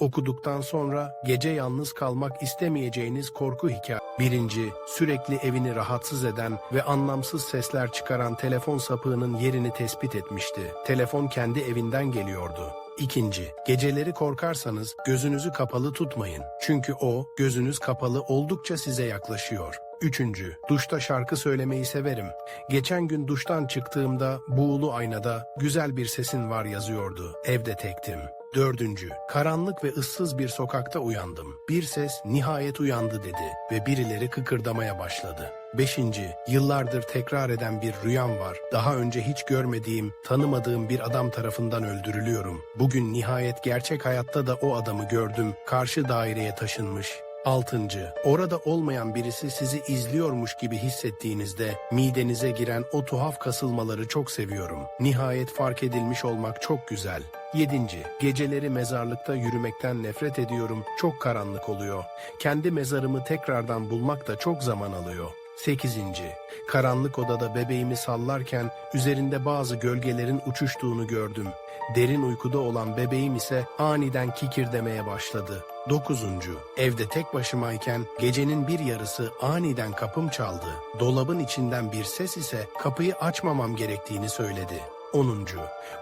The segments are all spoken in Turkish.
Okuduktan sonra gece yalnız kalmak istemeyeceğiniz korku hikaye. Birinci, sürekli evini rahatsız eden ve anlamsız sesler çıkaran telefon sapığının yerini tespit etmişti. Telefon kendi evinden geliyordu. İkinci, geceleri korkarsanız gözünüzü kapalı tutmayın. Çünkü o, gözünüz kapalı oldukça size yaklaşıyor. Üçüncü, duşta şarkı söylemeyi severim. Geçen gün duştan çıktığımda buğulu aynada güzel bir sesin var yazıyordu. Evde tektim. Dördüncü, karanlık ve ıssız bir sokakta uyandım. Bir ses nihayet uyandı dedi ve birileri kıkırdamaya başladı. Beşinci, yıllardır tekrar eden bir rüyam var. Daha önce hiç görmediğim, tanımadığım bir adam tarafından öldürülüyorum. Bugün nihayet gerçek hayatta da o adamı gördüm. Karşı daireye taşınmış. Altıncı, orada olmayan birisi sizi izliyormuş gibi hissettiğinizde midenize giren o tuhaf kasılmaları çok seviyorum. Nihayet fark edilmiş olmak çok güzel. Yedinci, geceleri mezarlıkta yürümekten nefret ediyorum. Çok karanlık oluyor. Kendi mezarımı tekrardan bulmak da çok zaman alıyor. Sekizinci, karanlık odada bebeğimi sallarken üzerinde bazı gölgelerin uçuştuğunu gördüm. Derin uykuda olan bebeğim ise aniden kikirdemeye başladı. Dokuzuncu, evde tek başımayken gecenin bir yarısı aniden kapım çaldı. Dolabın içinden bir ses ise kapıyı açmamam gerektiğini söyledi. 10.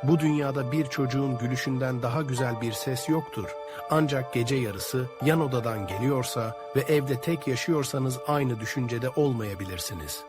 Bu dünyada bir çocuğun gülüşünden daha güzel bir ses yoktur. Ancak gece yarısı yan odadan geliyorsa ve evde tek yaşıyorsanız aynı düşüncede olmayabilirsiniz.